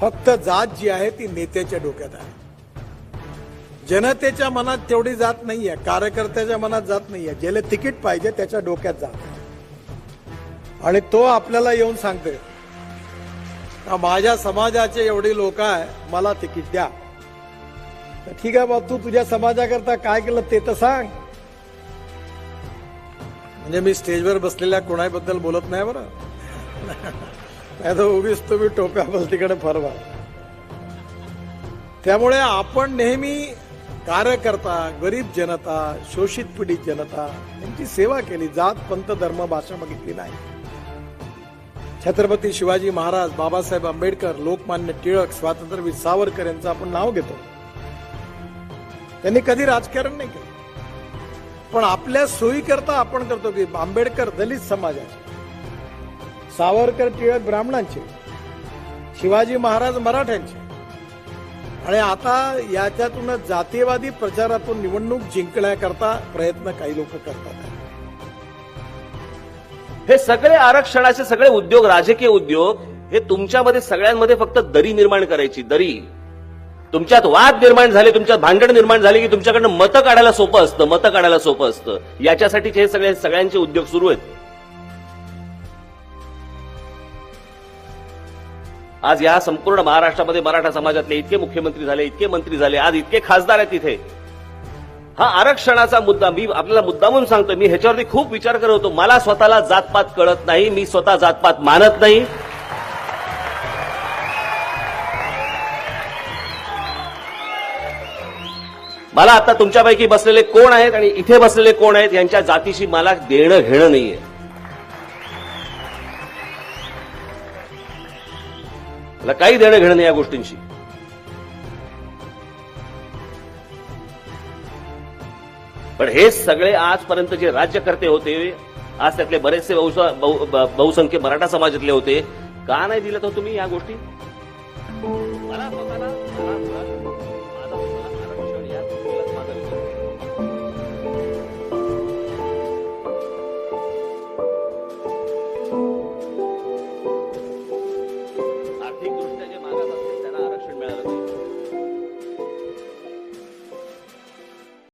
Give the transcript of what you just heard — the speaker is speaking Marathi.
फक्त जात जी आहे ती नेत्याच्या डोक्यात आहे. जनतेच्या मनात तेवढी जात नाहीये कार्यकर्त्याच्या मनात जात नाहीये. ज्याला तिकीट पाहिजे त्याच्या डोक्यात जात आहे. आणि तो आपल्याला येऊन सांगते का माझ्या समाजाचे एवढे लोक आहे मला तिकीट द्या. ठीक आहे बा तू तुझ्या समाजाकरता काय केलं ते तर सांग. म्हणजे मी स्टेजवर बसलेल्या कोणाबद्दल बोलत नाही बरं. नाही तर उगीच तुम्ही टोप्या तिकडे फरवा. त्यामुळे आपण नेहमी कार्यकर्ता गरीब जनता शोषित पीडित जनता यांची सेवा केली जात पंत धर्म भाषा बघितली नाही. छत्रपती शिवाजी महाराज बाबासाहेब आंबेडकर लोकमान्य टिळक स्वातंत्र्यवीर सावरकर यांचं आपण नाव घेतो. त्यांनी कधी राजकारण नाही केलं. पण आपल्या सोयीकरता आपण करतो की आंबेडकर दलित समाजाचे. सावरकर टिळक ब्राह्मणांचे शिवाजी महाराज मराठ्यांचे. आणि आता याच्यातूनच जातीयवादी प्रचारातून निवडणूक जिंकण्याकरता प्रयत्न काही लोक करतात. हे सगळे आरक्षणाचे सगळे उद्योग राजकीय उद्योग हे तुमच्यामध्ये सगळ्यांमध्ये फक्त दरी निर्माण करायची दरी. तुमच्यात वाद निर्माण झाले तुमच्यात भांडण निर्माण झाले की तुमच्याकडनं मतं काढायला सोपं असतं मतं काढायला सोपं असतं. याच्यासाठीचे हे सगळे सगळ्यांचे उद्योग सुरू आहेत. आज या संपूर्ण महाराष्ट्रामध्ये मराठा समाजातले इतके मुख्यमंत्री झाले इतके मंत्री झाले आज इतके खासदार आहेत तिथे हा आरक्षणाचा मुद्दा मी आपल्याला मुद्दा म्हणून सांगतो मी ह्याच्यावरती खूप विचार करत होतो. मला स्वतःला जातपात कळत नाही मी स्वतः जातपात मानत नाही. मला आता तुमच्यापैकी बसलेले कोण आहेत आणि इथे बसलेले कोण आहेत यांच्या जातीशी मला देणं घेणं नाहीये. त्याला काही देणं घेणं नाही या गोष्टींशी. पण हे सगळे आजपर्यंत जे राज्यकर्ते होते आज त्यातले बरेचसे बहु- बहुसंख्य मराठा समाजातले होते का नाही दिलं तर तुम्ही या गोष्टी? मला स्वतःला-